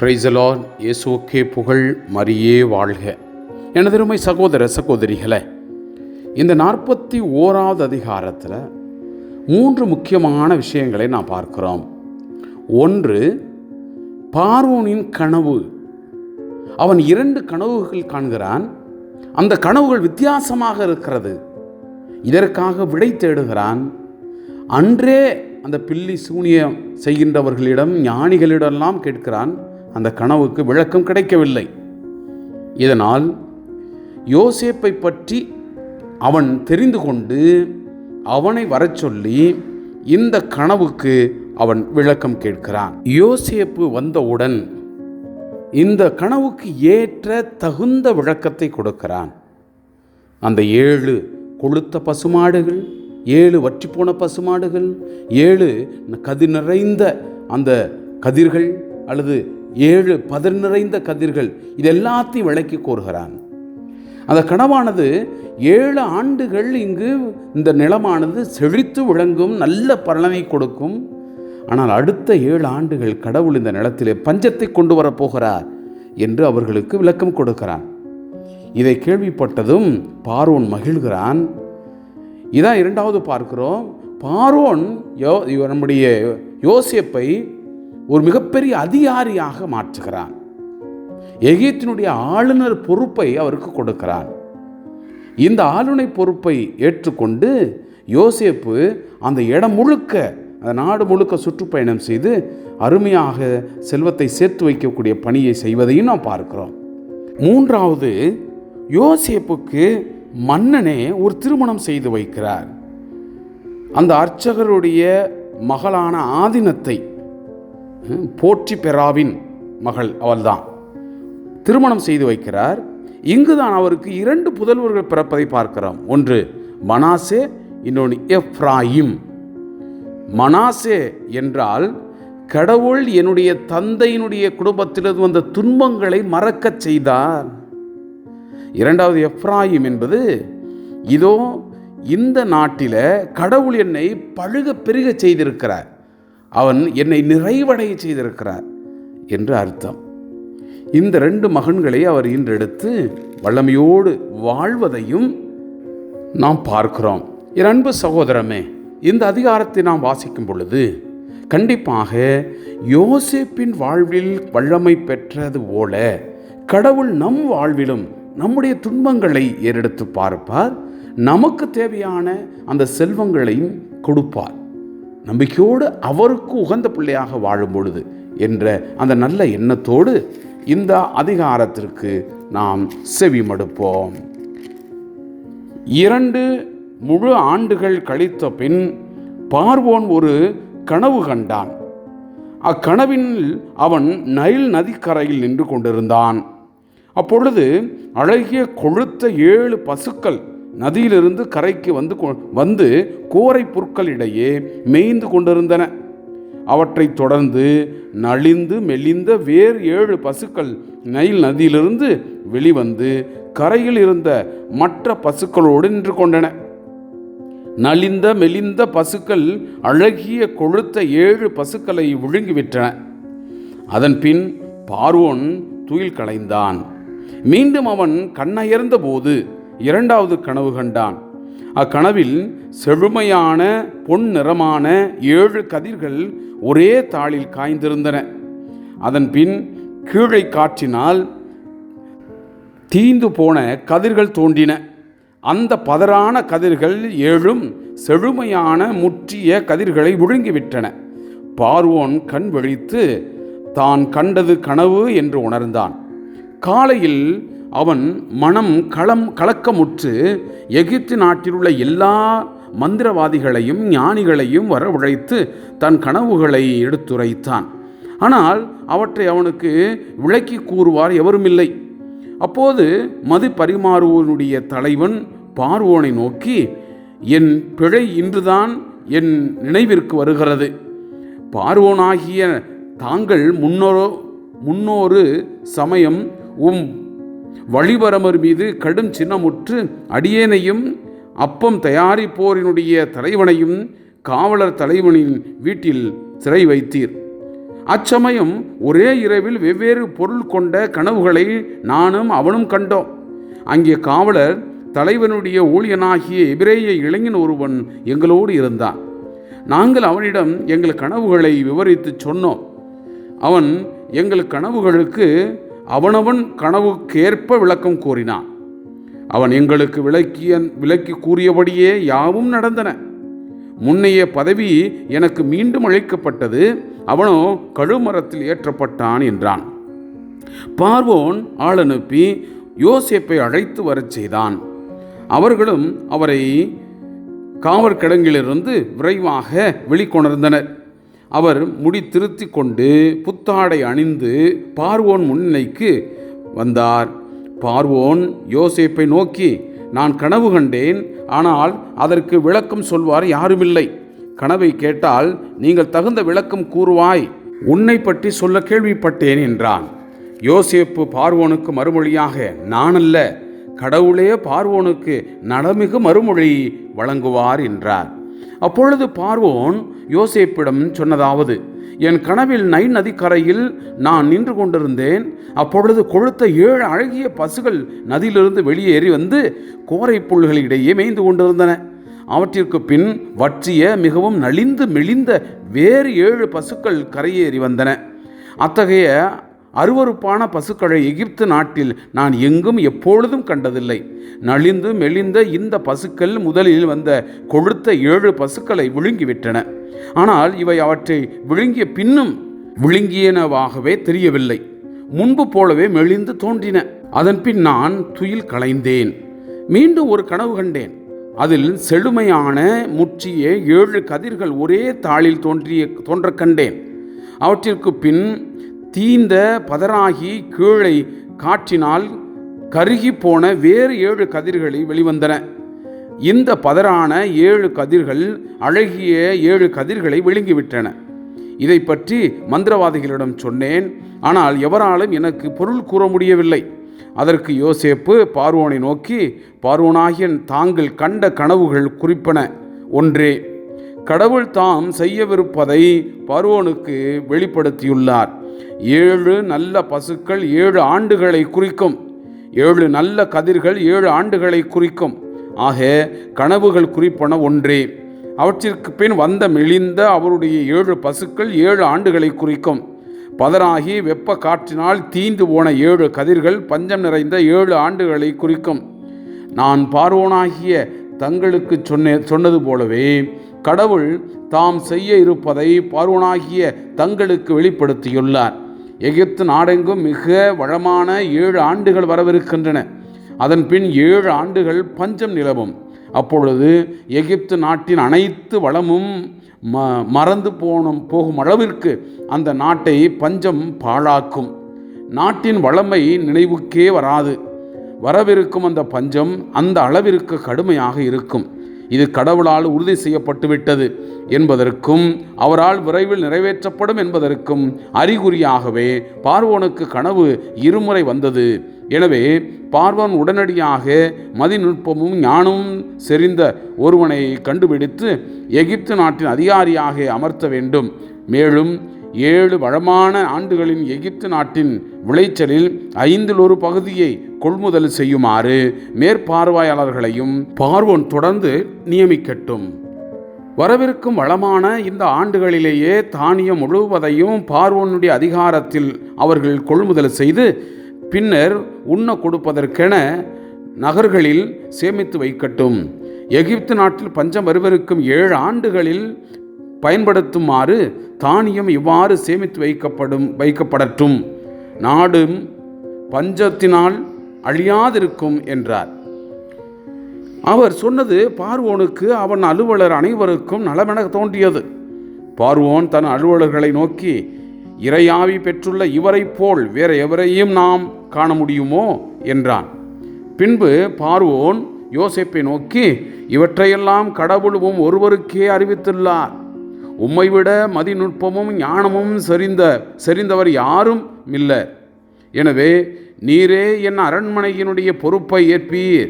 பிரைசலான் இயேசுக்கே புகழ் மரியே வாழ்க. எனதருமை சகோதர சகோதரிகளை இந்த நாற்பத்தி ஓராவது அதிகாரத்தில் மூன்று முக்கியமான விஷயங்களை நாம் பார்க்கிறோம். ஒன்று பார்வோனின் கனவு. அவன் இரண்டு கனவுகள் காண்கிறான். அந்த கனவுகள் வித்தியாசமாக இருக்கிறது. இதற்காக விடை தேடுகிறான். அன்றே அந்த பில்லி சூனியம் செய்கின்றவர்களிடம் ஞானிகளிடமெல்லாம் கேட்கிறான். அந்த கனவுக்கு விளக்கம் கிடைக்கவில்லை. இதனால் யோசேப்பை பற்றி அவன் தெரிந்து கொண்டு அவனை வரச் சொல்லி இந்த கனவுக்கு அவன் விளக்கம் கேட்கிறான். யோசேப்பு வந்தவுடன் இந்த கனவுக்கு ஏற்ற தகுந்த விளக்கத்தை கொடுக்கிறான். அந்த ஏழு கொளுத்த பசுமாடுகள் ஏழு வற்றிப்போன பசுமாடுகள் ஏழு கதிர் நிறைந்த அந்த கதிர்கள் அல்லது ஏழு பதிர் நிறைந்த கதிர்கள் இது எல்லாத்தையும் விளக்கி கூறுகிறான். அந்த கனவானது ஏழு ஆண்டுகள் இங்கு இந்த நிலமானது செழித்து விளங்கும் நல்ல பலனை கொடுக்கும். ஆனால் அடுத்த ஏழு ஆண்டுகள் கடவுள் இந்த நிலத்திலே பஞ்சத்தை கொண்டு வரப்போகிறார் என்று அவர்களுக்கு விளக்கம் கொடுக்கிறான். இதை கேள்விப்பட்டதும் பார்வோன் மகிழ்கிறான். இதான் இரண்டாவது பார்க்கிறோம். பார்வோன் யோ நம்முடைய யோசியப்பை ஒரு மிகப்பெரிய அதிகாரியாக மாற்றுகிறான். எகிப்தினுடைய ஆளுநர் பொறுப்பை அவருக்கு கொடுக்கிறான். இந்த ஆளுநை பொறுப்பை ஏற்றுக்கொண்டு யோசேப்பு அந்த இடம் முழுக்க அந்த நாடு முழுக்க சுற்றுப்பயணம் செய்து அருமையாக செல்வத்தை சேர்த்து வைக்கக்கூடிய பணியை செய்வதையும் நாம் பார்க்கிறோம். மூன்றாவது யோசேப்புக்கு மன்னனே ஒரு திருமணம் செய்து வைக்கிறார். அந்த அர்ச்சகருடைய மகளான ஆதினத்தை போற்றி பெறாவின் மகள் அவள்தான். திருமணம் செய்து வைக்கிறார். இங்குதான் அவருக்கு இரண்டு புதல்வர்கள் பிறப்பதை பார்க்கிறோம். ஒன்று மனாசே இன்னொன்று எஃப்ராயிம் மனாசே என்றால் கடவுள் என்னுடைய தந்தையினுடைய குடும்பத்திலிருந்து வந்த துன்பங்களை மறக்கச் செய்தார். இரண்டாவது எஃப்ராயிம் என்பது இதோ இந்த நாட்டில் கடவுள் என்னை பழுக பெருக செய்திருக்கிறார். அவன் என்னை நிறைவடைய செய்திருக்கிறார் என்று அர்த்தம். இந்த ரெண்டு மகன்களை அவர் இன்றெடுத்து வல்லமையோடு வாழ்வதையும் நாம் பார்க்கிறோம். என் அன்பு சகோதரமே இந்த அதிகாரத்தை நாம் வாசிக்கும் பொழுது கண்டிப்பாக யோசேப்பின் வாழ்வில் வல்லமை பெற்றது போல கடவுள் நம் வாழ்விலும் நம்முடைய துன்பங்களை ஏறெடுத்து பார்ப்பார். நமக்கு தேவையான அந்த செல்வங்களையும் கொடுப்பார். நம்பிக்கையோடு அவருக்கு உகந்த பிள்ளையாக வாழும் பொழுது என்ற அந்த நல்ல எண்ணத்தோடு இந்த அதிகாரத்திற்கு நாம் செவி மடுப்போம் இரண்டு முழு ஆண்டுகள் கழித்த பின் பார்வோன் ஒரு கனவு கண்டான். அக்கனவின் அவன் நைல் நதிக்கரையில் நின்று கொண்டிருந்தான். அப்பொழுது அழகிய கொழுத்த ஏழு பசுக்கள் நதியிலிருந்து கரைக்கு வந்து வந்து கோரை புற்களிடையே மேய்ந்து கொண்டிருந்தன. அவற்றைத் தொடர்ந்து நலிந்து மெலிந்த வேறு ஏழு பசுக்கள் நைல் நதியிலிருந்து வெளிவந்து கரையில் இருந்த மற்ற பசுக்களோடு நின்று கொண்டன. நலிந்த மெலிந்த பசுக்கள் அழகிய கொழுத்த ஏழு பசுக்களை விழுங்கிவிட்டன. அதன் பின் பார்வோன் துயில் களைந்தான். மீண்டும் அவன் கண்ணயர்ந்த போது இரண்டாவது கனவு கண்டான். அக்கனவில் செழுமையான பொன் நிறமான ஏழு கதிர்கள் ஒரே தாளில் காய்ந்திருந்தன. அதன் பின் கீழே காற்றினால் தீந்து போன கதிர்கள் தோன்றின. அந்த பதறான கதிர்கள் ஏழும் செழுமையான முற்றிய கதிர்களை விழுங்கிவிட்டன பார்வோன் கண் விழித்து தான் கண்டது கனவு என்று உணர்ந்தான். காலையில் அவன் மனம் களம் கலக்கமுற்று எகிப்து நாட்டிலுள்ள எல்லா மந்திரவாதிகளையும் ஞானிகளையும் வரவழைத்து தன் கனவுகளை எடுத்துரைத்தான். ஆனால் அவற்றை அவனுக்கு விளக்கி கூறுவார் எவருமில்லை. அப்போது மது பரிமாறுவோனுடைய தலைவன் பார்வோனை நோக்கி என் பிழை இன்றுதான் என் நினைவிற்கு வருகிறது. பார்வோனாகிய தாங்கள் முன்னோரோ முன்னோரு சமயம் உம் வழிபரமர் மீது கடும் சின்னமுற்று அடியேனையும் அப்பம் தயாரிப்போரினுடைய தலைவனையும் காவலர் தலைவனின் வீட்டில் சிறை வைத்தீர். அச்சமயம் ஒரே இரவில் வெவ்வேறு பொருள் கொண்ட கனவுகளை நானும் அவனும் கண்டோம். அங்கே காவலர் தலைவனுடைய ஊழியனாகிய எபிரேய இளைஞன் ஒருவன் எங்களோடு இருந்தான். நாங்கள் அவனிடம் எங்கள் கனவுகளை விவரித்து சொன்னோம். அவன் எங்கள் கனவுகளுக்கு அவனவன் கனவுக்கேற்ப விளக்கம் கூறினான். அவன் எங்களுக்கு விளக்கிய விளக்கி கூறியபடியே யாவும் நடந்தன. முன்னைய பதவி எனக்கு மீண்டும் அளிக்கப்பட்டது அவனோ கழுமரத்தில் ஏற்றப்பட்டான் என்றான். பார்வோன் ஆள் அனுப்பி யோசேப்பை அழைத்து வரச் செய்தான். அவர்களும் அவரை காவற்கிடங்கிலிருந்து விரைவாக வெளிக்கொணர்ந்தனர். அவர் முடி திருத்தி கொண்டு புத்தாடை அணிந்து பார்வோன் முன்னிலைக்கு வந்தார். பார்வோன் யோசேப்பை நோக்கி நான் கனவு கண்டேன் ஆனால் அதற்கு விளக்கம் சொல்வார் யாருமில்லை. கனவை கேட்டால் நீங்கள் தகுந்த விளக்கம் கூறுவாய். உன்னை பற்றி சொல்ல கேள்விப்பட்டேன் என்றான். யோசேப்பு பார்வோனுக்கு மறுமொழியாக நான் அல்ல கடவுளே பார்வோனுக்கு நலமிகு மறுமொழி வழங்குவார் என்றார். அப்பொழுது பார்வோன் யோசேப்பிடம் சொன்னதாவது என் கனவில் நை நதிக்கரையில் நான் நின்று கொண்டிருந்தேன். அப்பொழுது கொழுத்த ஏழு அழகிய பசுகள் நதியிலிருந்து வெளியேறி வந்து கோரை புல்களிடையே மேய்ந்து கொண்டிருந்தன. அவற்றிற்கு பின் வற்றிய மிகவும் நலிந்து மெலிந்த வேறு ஏழு பசுக்கள் கரையேறி வந்தன. அத்தகைய அருவருப்பான பசுக்களை எகிப்து நாட்டில் நான் எங்கும் எப்பொழுதும் கண்டதில்லை. நலிந்து மெலிந்த இந்த பசுக்கள் முதலில் வந்த கொழுத்த ஏழு பசுக்களை விழுங்கிவிட்டன. ஆனால் இவை அவற்றை விழுங்கிய பின்னும் விழுங்கியனவாகவே தெரியவில்லை. முன்பு போலவே மெலிந்து தோன்றின. அதன் பின் நான் துயில் களைந்தேன். மீண்டும் ஒரு கனவு கண்டேன். அதில் செழுமையான முற்றிய ஏழு கதிர்கள் ஒரே தாளில் தோன்றிய தோன்ற கண்டேன். அவற்றிற்கு பின் தீந்த பதராகி கீழே காற்றினால் கருகி போன வேறு ஏழு கதிர்களை வெளிவந்தன. இந்த பதரான ஏழு கதிர்கள் அழகிய ஏழு கதிர்களை விழுங்கிவிட்டன. இதை பற்றி மந்திரவாதிகளிடம் சொன்னேன். ஆனால் எவராலும் எனக்கு பொருள் கூற முடியவில்லை. அதற்கு யோசேப்பு பார்வோனை நோக்கி பார்வோனாகிய தாங்கள் கண்ட கனவுகள் குறிப்பன. ஒன்றே கடவுள் தாம் செய்யவிருப்பதை பார்வோனுக்கு வெளிப்படுத்தியுள்ளார். ஏழு நல்ல பசுக்கள் ஏழு ஆண்டுகளை குறிக்கும். ஏழு நல்ல கதிர்கள் ஏழு ஆண்டுகளை குறிக்கும். ஆக கனவுகள் குறிப்பன ஒன்றே. அவற்றிற்கு பின் வந்த மெலிந்த அவருடைய ஏழு பசுக்கள் ஏழு ஆண்டுகளை குறிக்கும். பதராகி வெப்ப காற்றினால் தீந்து போன ஏழு கதிர்கள் பஞ்சம் நிறைந்த ஏழு ஆண்டுகளை குறிக்கும். நான் பார்வோனாகிய தங்களுக்கு சொன்ன சொன்னது போலவே கடவுள் தாம் செய்ய இருப்பதை பார்வனாகிய தங்களுக்கு வெளிப்படுத்தியுள்ளார். எகிப்து நாடெங்கும் மிக வளமான ஏழு ஆண்டுகள் வரவிருக்கின்றன. அதன் பின் ஏழு ஆண்டுகள் பஞ்சம் நிலவும். அப்பொழுது எகிப்து நாட்டின் அனைத்து வளமும் ம மறந்து போனும் போகும் அளவிற்கு அந்த நாட்டை பஞ்சம் பாழாக்கும். நாட்டின் வளமை நினைவுக்கே வராது. வரவிருக்கும் அந்த பஞ்சம் அந்த அளவிற்கு கடுமையாக இருக்கும். இது கடவுளால் உறுதி செய்யப்பட்டுவிட்டது என்பதற்கும் அவரால் விரைவில் நிறைவேற்றப்படும் என்பதற்கும் அறிகுறியாகவே பார்வோனுக்கு கனவு இருமுறை வந்தது. எனவே பார்வன் உடனடியாக மதிநுட்பமும் ஞானமும் செறிந்த ஒருவனை கண்டுபிடித்து எகிப்து நாட்டின் அதிகாரியாக அமர்த்த வேண்டும். மேலும் ஏழு வளமான ஆண்டுகளின் எகிப்து நாட்டின் விளைச்சலில் ஐந்தில் ஒரு பகுதியை கொள்முதல் செய்யுமாறு மேற்பார்வையாளர்களையும் பார்வோன் தொடர்ந்து நியமிக்கட்டும். வரவிருக்கும் வளமான இந்த ஆண்டுகளிலேயே தானியம் முழுவதையும் பார்வோனுடைய அதிகாரத்தில் அவர்கள் கொள்முதல் செய்து பின்னர் உண்ண கொடுப்பதற்கென நகர்களில் சேமித்து வைக்கட்டும். எகிப்து நாட்டில் பஞ்சம் வருவருக்கும் ஏழு ஆண்டுகளில் பயன்படுத்துமாறு தானியம் இவ்வாறு சேமித்து வைக்கப்படும் வைக்கப்படட்டும். நாடும் பஞ்சத்தினால் அழியாதிருக்கும் என்றார். அவர் சொன்னது பார்வோனுக்கு அவன் அலுவலர் அனைவருக்கும் நலமென தோன்றியது. பார்வோன் தன் அலுவலர்களை நோக்கி இறையாவி பெற்றுள்ள இவரைப் போல் வேற எவரையும் நாம் காண முடியுமோ? என்றான். பின்பு பார்வோன் யோசிப்பை நோக்கி இவற்றையெல்லாம் கடவுளும் ஒருவருக்கே அறிவித்துள்ளார். உம்மை விட மதிநுட்பமும் ஞானமும் செறிந்த செறிந்தவர் யாரும் இல்லை. எனவே நீரே என் அரண்மனையினுடைய பொறுப்பை ஏற்பீர்.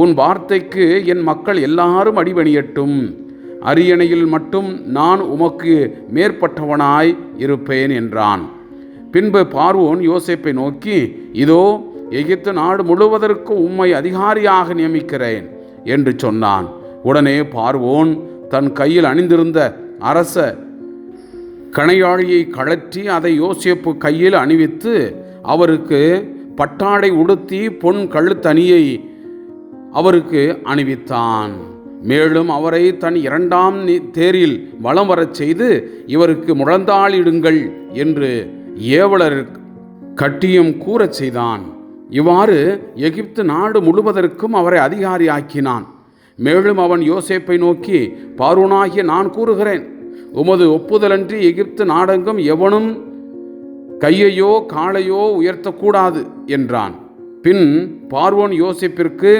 உன் வார்த்தைக்கு என் மக்கள் எல்லாரும் அடிபணியட்டும். அரியணையில் மட்டும் நான் உமக்கு மேற்பட்டவனாய் இருப்பேன் என்றான். பின்பு பார்வோன் யோசிப்பை நோக்கி இதோ எகிப்து நாடு முழுவதற்கு உம்மை அதிகாரியாக நியமிக்கிறேன் என்று சொன்னான். உடனே பார்வோன் தன் கையில் அணிந்திருந்த அரச கணையாழியை கழற்றி அதை யோசிப்பு கையில் அணிவித்து அவருக்கு பட்டாடை உடுத்தி பொன் கழுத்தணியை அவருக்கு அணிவித்தான். மேலும் அவரை தன் இரண்டாம் நி- தேரில் வலம் வரச் செய்து இவருக்கு முழந்தாளிடுங்கள் என்று ஏவலர் கட்டியம் கூறச் செய்தான். இவ்வாறு எகிப்து நாடு முழுவதற்கும் அவரை அதிகாரியாக்கினான். மேலும் அவன் யோசேப்பை நோக்கி பார்வோனாகிய நான் கூறுகிறேன் உமது ஒப்புதலன்றி எகிப்து நாடெங்கும் எவனும் கையையோ காலையோ உயர்த்தக்கூடாது என்றான். பின் பார்வோன் யோசேப்பிற்கு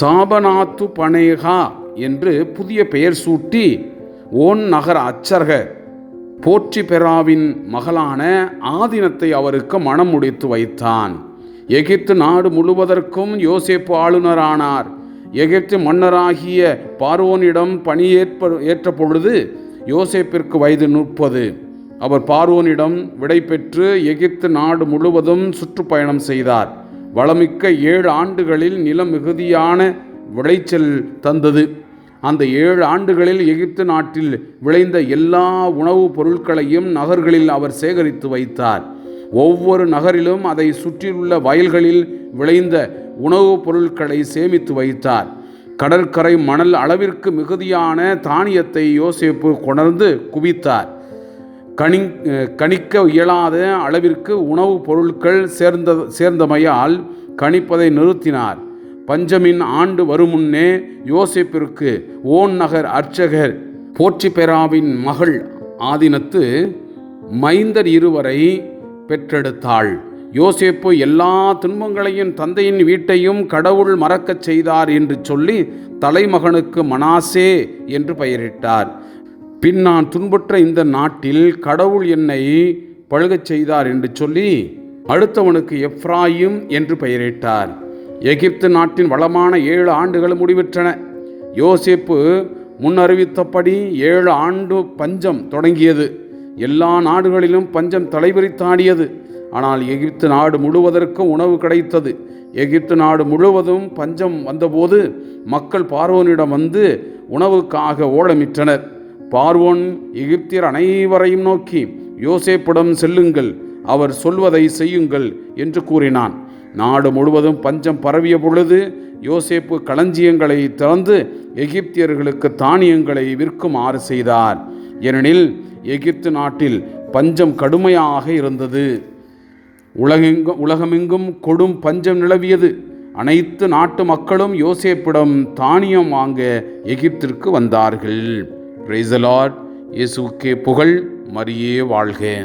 சாபநாத்து பனேகா என்று புதிய பெயர் சூட்டி ஓன் நகர அச்சர்க போற்றி பெறாவின் மகளான ஆதினத்தை அவருக்கு மணம் முடித்து வைத்தான். எகிப்து நாடு முழுவதற்கும் யோசேப்பு ஆளுநரானார். எகிப்து மன்னராகிய பார்வோனிடம் பணியேற்ப ஏற்ற பொழுது யோசேப்பிற்கு வயது முப்பது. அவர் பார்வோனிடம் விடை பெற்று எகிப்து நாடு முழுவதும் சுற்றுப்பயணம் செய்தார். வளமிக்க ஏழு ஆண்டுகளில் நிலம் மிகுதியான விளைச்சல் தந்தது. அந்த ஏழு ஆண்டுகளில் எகிப்து நாட்டில் விளைந்த எல்லா உணவுப் பொருட்களையும் நகர்களில் அவர் சேகரித்து வைத்தார். ஒவ்வொரு நகரிலும் அதை சுற்றியுள்ள வயல்களில் விளைந்த உணவுப் பொருட்களை சேமித்து வைத்தார். கடற்கரை மணல் அளவிற்கு மிகுதியான தானியத்தை யோசிப்பு கொணர்ந்து குவித்தார். கணி கணிக்க இயலாத அளவிற்கு உணவுப் பொருட்கள் சேர்ந்த சேர்ந்தமையால் கணிப்பதை நிறுத்தினார். பஞ்சமின் ஆண்டு வருமுன்னே யோசிப்பிற்கு ஓன் நகர் அர்ச்சகர் போற்றிபெராவின் மகள் ஆதினத்து மைந்தர் இருவரை பெற்றெடுத்தாள். யோசேப்பு எல்லா துன்பங்களையும் தந்தையின் வீட்டையும் கடவுள் மறக்கச் செய்தார் என்று சொல்லி தலைமகனுக்கு மனாசே என்று பெயரிட்டார். பின் நான் துன்புற்ற இந்த நாட்டில் கடவுள் என்னை பழுகச் செய்தார் என்று சொல்லி அடுத்தவனுக்கு எப்ராயும் என்று பெயரிட்டார். எகிப்து நாட்டின் வளமான ஏழு ஆண்டுகள் முடிவிற்றன. யோசேப்பு முன்னறிவித்தபடி ஏழு ஆண்டு பஞ்சம் தொடங்கியது. எல்லா நாடுகளிலும் பஞ்சம் தலைவிரித்தாடியது. ஆனால் எகிப்து நாடு முழுவதற்கும் உணவு கிடைத்தது. எகிப்து நாடு முழுவதும் பஞ்சம் வந்தபோது மக்கள் பார்வோனிடம் வந்து உணவுக்காக ஓலமிட்டனர் பார்வோன் எகிப்தியர் அனைவரையும் நோக்கி யோசேப்பிடம் செல்லுங்கள் அவர் சொல்வதை செய்யுங்கள் என்று கூறினான். நாடு முழுவதும் பஞ்சம் பரவிய பொழுது யோசேப்பு களஞ்சியங்களை திறந்து எகிப்தியர்களுக்கு தானியங்களை விற்குமாறு செய்தார். ஏனெனில் எகிப்து நாட்டில் பஞ்சம் கடுமையாக இருந்தது. உலகெங்கும் உலகமெங்கும் கொடும் பஞ்சம் நிலவியது. அனைத்து நாட்டு மக்களும் யோசேப்பிடம் தானியம் வாங்க எகிப்திற்கு வந்தார்கள். பிரைசலாட் இயேசுக்கே புகழ். மரியே வாழ்க.